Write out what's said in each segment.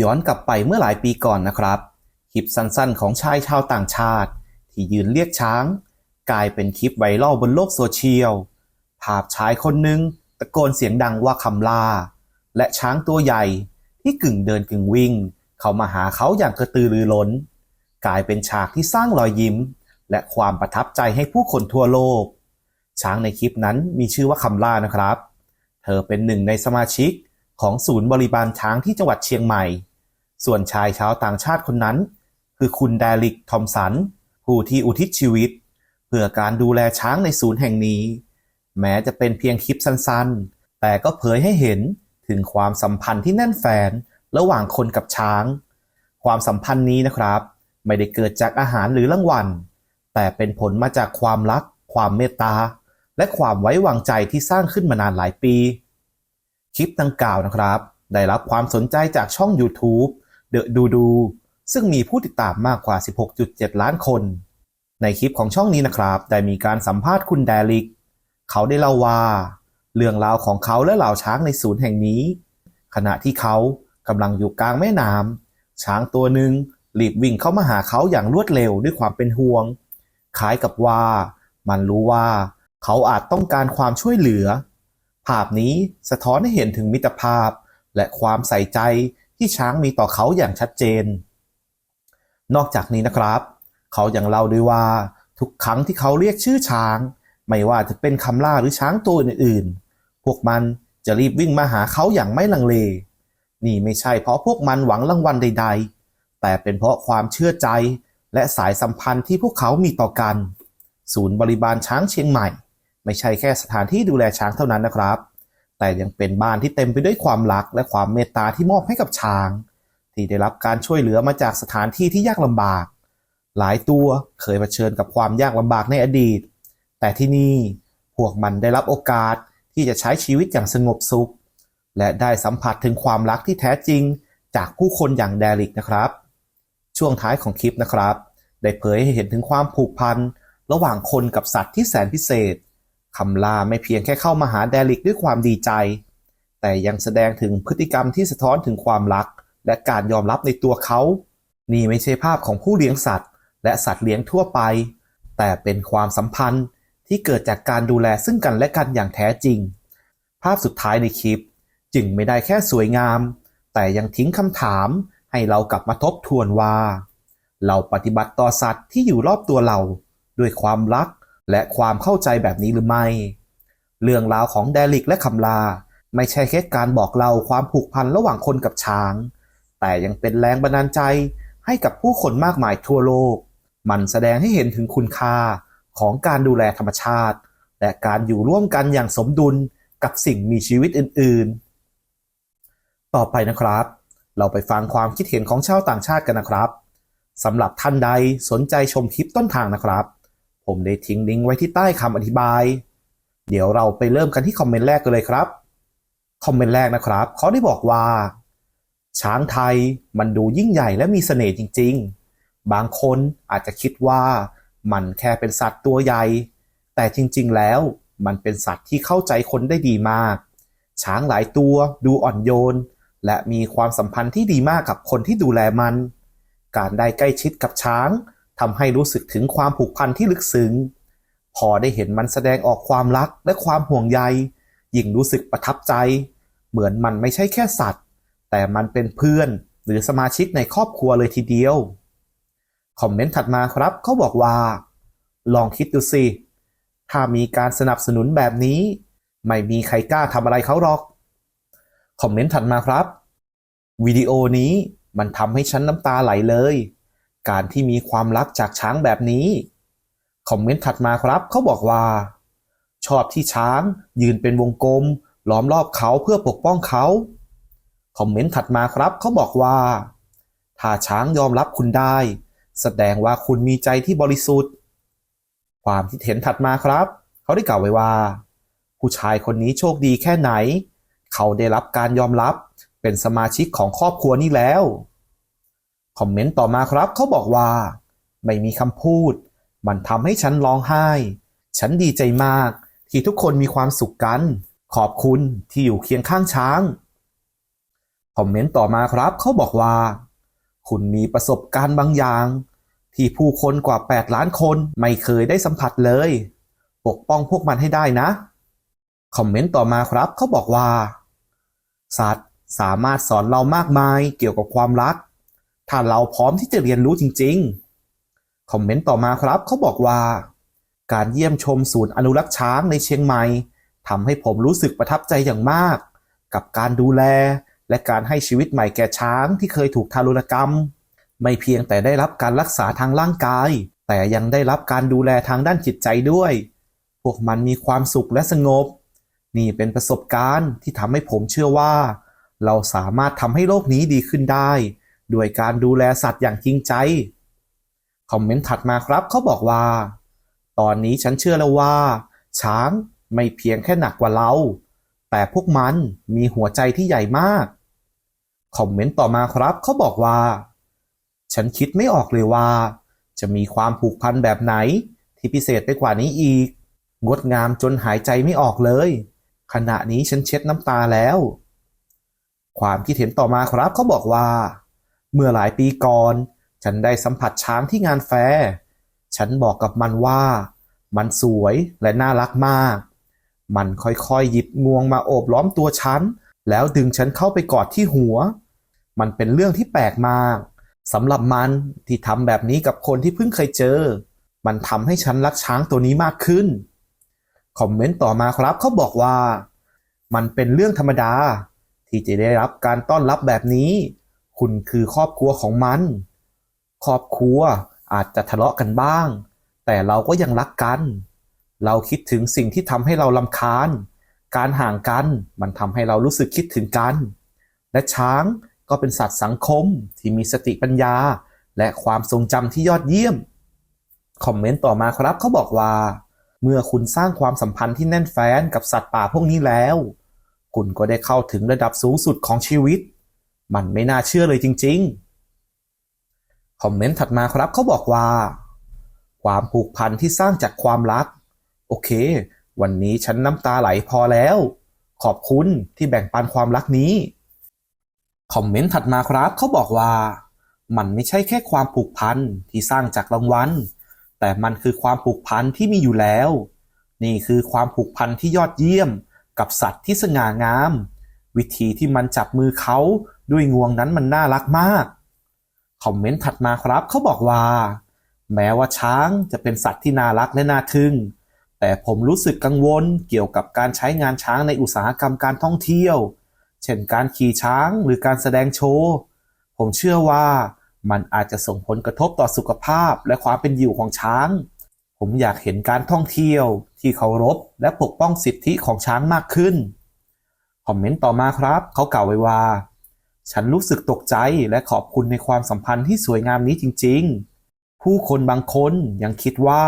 ย้อนกลับไปเมื่อหลายปีก่อนนะครับคลิปสั้นๆ ของชายชาวต่างชาติ ที่ยืนเรียกช้าง กลายเป็นคลิปไวรัลบนโลกโซเชียล ภาพชายคนหนึ่งตะโกนเสียงดังว่าคำลาและช้างตัวใหญ่ที่กึ่งเดินกึ่งวิ่ง เข้ามาหาเขาอย่างกระตือรือร้น กลายเป็นฉากที่สร้างรอยยิ้ม และความประทับใจให้ผู้คนทั่วโลก ช้างในคลิปนั้นมีชื่อว่าคำล่านะครับ เธอเป็นหนึ่งในสมาชิก ของศูนย์บริบาลช้างที่จังหวัดเชียงใหม่ ส่วนชายชาวต่างชาติคนนั้น คือคุณแดริก ทอมสัน ผู้ที่อุทิศชีวิต เพื่อการดูแลช้างในศูนย์แห่งนี้ แม้จะเป็นเพียงคลิปสั้นๆ แต่ก็เผยให้เห็นถึงความสัมพันธ์ที่แน่นแฟนระหว่างคนกับช้าง ความสัมพันธ์นี้นะครับ ไม่ได้เกิดจากอาหารหรือรางวัล แต่เป็นผลมาจากความรัก ความเมตตา และความไว้วางใจที่สร้างขึ้นมานานหลายปี คลิปดังกล่าวนะครับ ได้รับความสนใจจากช่อง YouTube The ดูดูซึ่งมีผู้ติดตามมากกว่า 16.7 ล้านคน ในคลิปของช่องนี้นะครับ ได้มีการสัมภาษณ์คุณแดริก เขาได้เล่าว่า เรื่องราวของเขาและเหล่าช้างในศูนย์แห่งนี้ ขณะที่เขากำลังอยู่กลางแม่น้ำช้างตัวหนึ่งรีบวิ่งเข้ามาหาเขาอย่างรวดเร็วด้วยความเป็นห่วง คล้ายกับว่า มันรู้ว่า เขาอาจต้องการความช่วยเหลือ ภาพนี้สะท้อนให้เห็นถึงมิตรภาพ และความใส่ใจที่ช้างมีต่อเขาอย่างชัดเจน นอกจากนี้นะครับ เขายังเล่าด้วยว่าทุกครั้งที่เขาเรียกชื่อช้าง ไม่ว่าจะเป็นคำล่าหรือช้างตัวอื่นๆ พวกมันจะรีบวิ่งมาหาเขาอย่างไม่ลังเล นี่ไม่ใช่เพราะพวกมันหวังรางวัลใด ๆ แต่เป็นเพราะความเชื่อใจและสายสัมพันธ์ที่พวกเขามีต่อกัน ศูนย์บริบาลช้างเชียงใหม่ ไม่ใช่แค่สถานที่ดูแลช้างเท่านั้นนะครับ แต่ยังเป็นบ้านที่เต็มไปด้วยความรักและความเมตตาที่มอบให้กับช้าง ที่ได้รับการช่วยเหลือมาจากสถานที่ที่ยากลำบาก หลายตัวเคยเผชิญกับความยากลำบากในอดีต แต่ที่นี่พวกมันได้รับโอกาสที่จะใช้ชีวิตอย่างสงบสุข และได้สัมผัสถึงความรักที่แท้จริงจากผู้คนอย่างแดริกนะครับ ช่วงท้ายของคลิปนะครับ ได้เผยให้เห็นถึงความผูกพันระหว่างคนกับสัตว์ที่แสนพิเศษ คำลาไม่เพียงแค่เข้ามาหาแดริกด้วยความดีใจ แต่ยังแสดงถึงพฤติกรรมที่สะท้อนถึงความรัก และการยอมรับในตัวเขา นี่ไม่ใช่ภาพของผู้เลี้ยงสัตว์ และสัตว์เลี้ยงทั่วไป แต่เป็นความสัมพันธ์ที่เกิดจากการดูแลซึ่งกันและกันอย่างแท้จริง ภาพสุดท้ายในคลิป จึงไม่ได้แค่สวยงาม แต่ยังทิ้งคำถามให้เรากลับมาทบทวนว่า เราปฏิบัติต่อสัตว์ที่อยู่รอบตัวเรา ด้วยความรัก และความเข้าใจแบบนี้หรือไม่ เรื่องราวของแดริกและคำลา ไม่ใช่แค่การบอกเล่าความผูกพันระหว่างคนกับช้าง แต่ยังเป็นแรงบันดาลใจให้กับผู้คนมากมายทั่วโลก มันแสดงให้เห็นถึงคุณค่าของการดูแลธรรมชาติ และการอยู่ร่วมกันอย่างสมดุลกับสิ่งมีชีวิตอื่น ๆ ต่อไปนะครับ เราไปฟังความคิดเห็นของชาวต่างชาติกันนะครับสำหรับท่านใดสนใจชมคลิปต้นทางนะครับ ผมได้ทิ้งลิงก์ไว้ที่ใต้คำอธิบาย เดี๋ยวเราไปเริ่มกันที่คอมเมนต์แรกกันเลยครับ คอมเมนต์แรกนะครับเขาได้บอกว่า ช้างไทยมันดูยิ่งใหญ่และมีเสน่ห์จริง ๆ บางคนอาจจะคิดว่ามันแค่เป็นสัตว์ตัวใหญ่ แต่จริง ๆ แล้วมันเป็นสัตว์ที่เข้าใจคนได้ดีมาก ช้างหลายตัวดูอ่อนโยน และมีความสัมพันธ์ที่ดีมากกับคนที่ดูแลมัน การได้ใกล้ชิดกับช้าง ทำให้รู้สึกถึงความผูกพันที่ลึกซึ้ง พอได้เห็นมันแสดงออกความรักและความห่วงใย ยิ่งรู้สึกประทับใจ เหมือนมันไม่ใช่แค่สัตว์ แต่มันเป็นเพื่อนหรือสมาชิกในครอบครัวเลยทีเดียว คอมเมนต์ถัดมาครับเขาบอกว่า ลองคิดดูสิ ถ้ามีการสนับสนุนแบบนี้ ไม่มีใครกล้าทำอะไรเขาหรอก คอมเมนต์ถัดมาครับ วิดีโอนี้มันทำให้ฉันน้ำตาไหลเลย การที่มีความรักจากช้างแบบนี้ คอมเมนต์ถัดมาครับเขาบอกว่า ชอบที่ช้างยืนเป็นวงกลม ล้อมรอบเขาเพื่อปกป้องเขา คอมเมนต์ถัดมาครับเขาบอกว่า ถ้าช้างยอมรับคุณได้ แสดงว่าคุณมีใจที่บริสุทธิ์ ความคิดเห็นถัดมาครับ เขาได้กล่าวไว้ว่า ผู้ชายคนนี้โชคดีแค่ไหน เขาได้รับการยอมรับเป็นสมาชิกของครอบครัวนี้แล้ว คอมเมนต์ต่อมาครับเขาบอกว่า ไม่มีคำพูด มันทำให้ฉันร้องไห้ ฉันดีใจมาก ที่ทุกคนมีความสุขกัน ขอบคุณที่อยู่เคียงข้างช้าง คอมเมนต์ต่อมาครับเขาบอกว่า คุณมีประสบการณ์บางอย่าง ที่ผู้คนกว่า 8 ล้านคนไม่เคยได้สัมผัสเลย ปกป้องพวกมันให้ได้นะ คอมเมนต์ต่อมาครับเขาบอกว่า สัตว์สามารถสอนเรามากมายเกี่ยวกับความรัก ถ้าเราพร้อมที่จะเรียนรู้จริง ๆ คอมเมนต์ต่อมาครับเขาบอกว่า การเยี่ยมชมศูนย์อนุรักษ์ช้างในเชียงใหม่ทำให้ผมรู้สึกประทับใจอย่างมาก กับการดูแล และการให้ชีวิตใหม่แก่ช้างที่เคยถูกทารุณกรรม ไม่เพียงแต่ได้รับการรักษาทางร่างกาย แต่ยังได้รับการดูแลทางด้านจิตใจด้วย พวกมันมีความสุขและสงบ นี่เป็นประสบการณ์ที่ทำให้ผมเชื่อว่า เราสามารถทำให้โลกนี้ดีขึ้นได้ ด้วยการดูแลสัตว์อย่างจริงใจ คอมเมนต์ถัดมาครับเขาบอกว่า ตอนนี้ฉันเชื่อแล้วว่า ช้างไม่เพียงแค่หนักกว่าเรา แต่พวกมันมีหัวใจที่ใหญ่มาก คอมเมนต์ต่อมาครับเขาบอกว่า ฉันคิดไม่ออกเลยว่า จะมีความผูกพันแบบไหน ที่พิเศษไปกว่านี้อีก งดงามจนหายใจไม่ออกเลย ขณะนี้ฉันเช็ดน้ำตาแล้ว ความคิดเห็นต่อมาครับเขาบอกว่า เมื่อหลายปีก่อน ฉันได้สัมผัสช้างที่งานแฟร์ ฉันบอกกับมันว่า มันสวยและน่ารักมาก มันค่อยๆหยิบงวงมาโอบล้อมตัวฉัน แล้วดึงฉันเข้าไปกอดที่หัว มันเป็นเรื่องที่แปลกมากสำหรับมันที่ทำแบบนี้กับคนที่เพิ่งเคยเจอ มันทำให้ฉันรักช้างตัวนี้มากขึ้น คอมเมนต์ต่อมาครับเขาบอกว่า มันเป็นเรื่องธรรมดา ที่จะได้รับการต้อนรับแบบนี้ คุณคือครอบครัวของมัน ครอบครัวอาจจะทะเลาะกันบ้าง แต่เราก็ยังรักกัน เราคิดถึงสิ่งที่ทำให้เราลำคาญ การห่างกันมันทำให้เรารู้สึกคิดถึงกัน และช้างก็เป็นสัตว์สังคมที่มีสติปัญญา และความทรงจำที่ยอดเยี่ยม คอมเมนต์ต่อมาครับเขาบอกว่า เมื่อคุณสร้างความสัมพันธ์ที่แน่นแฟ้นกับสัตว์ป่าพวกนี้แล้ว คุณก็ได้เข้าถึงระดับสูงสุดของชีวิต มันไม่น่าเชื่อเลยจริง ๆ คอมเมนต์ถัดมาครับเขาบอกว่า ความผูกพันที่สร้างจากความรัก โอเค วันนี้ฉันน้ำตาไหลพอแล้ว ขอบคุณที่แบ่งปันความรักนี้ คอมเมนต์ถัดมาครับเขาบอกว่า มันไม่ใช่แค่ความผูกพันที่สร้างจากรางวัล แต่มันคือความผูกพันที่มีอยู่แล้ว นี่คือความผูกพันที่ยอดเยี่ยม กับสัตว์ที่สง่างาม วิธีที่มันจับมือเขา ด้วยงวงนั้นมันน่ารักมาก คอมเมนต์ถัดมาครับเขาบอกว่า แม้ว่าช้างจะเป็นสัตว์ที่น่ารักและน่าทึ่ง แต่ผมรู้สึกกังวลเกี่ยวกับการใช้งานช้างในอุตสาหกรรมการท่องเที่ยว เช่นการขี่ช้างหรือการแสดงโชว์ ผมเชื่อว่ามันอาจจะส่งผลกระทบต่อสุขภาพและความเป็นอยู่ของช้าง ผมอยากเห็นการท่องเที่ยวที่เคารพและปกป้องสิทธิของช้างมากขึ้น คอมเมนต์ต่อมาครับ เขากล่าวไว้ว่า ฉันรู้สึกตกใจและขอบคุณในความสัมพันธ์ที่สวยงามนี้จริง ๆ ผู้คนบางคนยังคิดว่า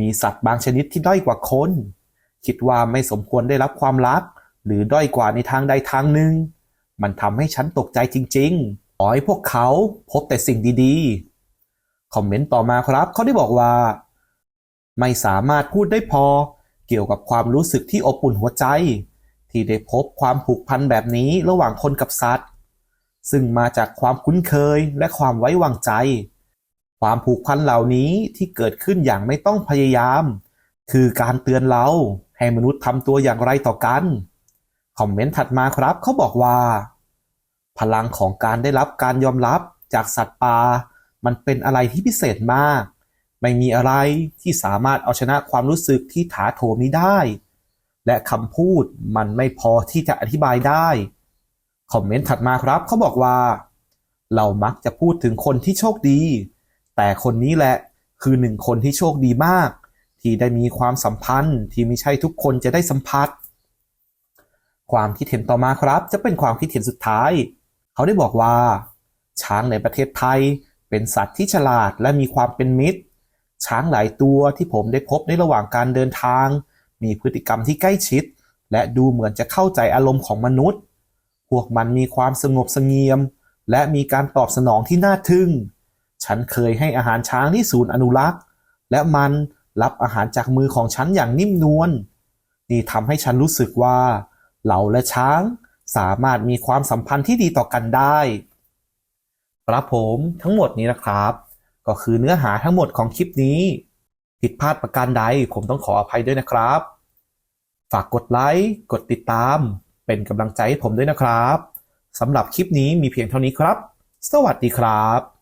มีสัตว์บางชนิดที่ด้อยกว่าคน คิดว่าไม่สมควรได้รับความรัก หรือด้อยกว่าในทางใดทางหนึ่ง มันทำให้ฉันตกใจจริงๆขอให้พวกเขาพบแต่สิ่งดีๆ คอมเมนต์ต่อมาครับ เขาได้บอกว่า ไม่สามารถพูดได้พอ เกี่ยวกับความรู้สึกที่อบอุ่นหัวใจ ที่ได้พบความผูกพันแบบนี้ระหว่างคนกับสัตว์ ซึ่งมาจากความคุ้นเคยและความไว้วางใจ ความผูกพันเหล่านี้ที่เกิดขึ้นอย่างไม่ต้องพยายาม คือการเตือนเราให้มนุษย์ทำตัวอย่างไรต่อกัน คอมเมนต์ถัดมาครับเขาบอกว่า พลังของการได้รับการยอมรับจากสัตว์ป่ามันเป็นอะไรที่พิเศษมาก ไม่มีอะไรที่สามารถเอาชนะความรู้สึกที่ถาโถมนี้ได้ และคำพูดมันไม่พอที่จะอธิบายได้ คอมเมนต์ถัดมาครับเขาบอกว่า เรามักจะพูดถึงคนที่โชคดี แต่คนนี้แหละคือหนึ่งคนที่โชคดีมาก ที่ได้มีความสัมพันธ์ที่ไม่ใช่ทุกคนจะได้สัมผัส ความคิดเห็นต่อมาครับ จะเป็นความคิดเห็นสุดท้าย เขาได้บอกว่า ช้างในประเทศไทย เป็นสัตว์ที่ฉลาดและมีความเป็นมิตร ช้างหลายตัวที่ผมได้พบในระหว่างการเดินทาง มีพฤติกรรมที่ใกล้ชิด และดูเหมือนจะเข้าใจอารมณ์ของมนุษย์ พวกมันมีความสงบสงเงียม และมีการตอบสนองที่น่าทึ่ง ฉันเคยให้อาหารช้างที่ศูนย์อนุรักษ์ และมันรับอาหารจากมือของฉันอย่างนิ่มนวล นี่ทำให้ฉันรู้สึกว่า เหล่าและช้างสามารถมีความสัมพันธ์ที่ดีต่อกันได้ ครับผมทั้งหมดนี้นะครับ ก็คือเนื้อหาทั้งหมดของคลิปนี้ ผิดพลาดประการใดผมต้องขออภัยด้วยนะครับ ฝากกดไลค์ กดติดตาม เป็นกำลังใจให้ผมด้วยนะครับสำหรับคลิปนี้มีเพียงเท่านี้ครับ สวัสดีครับ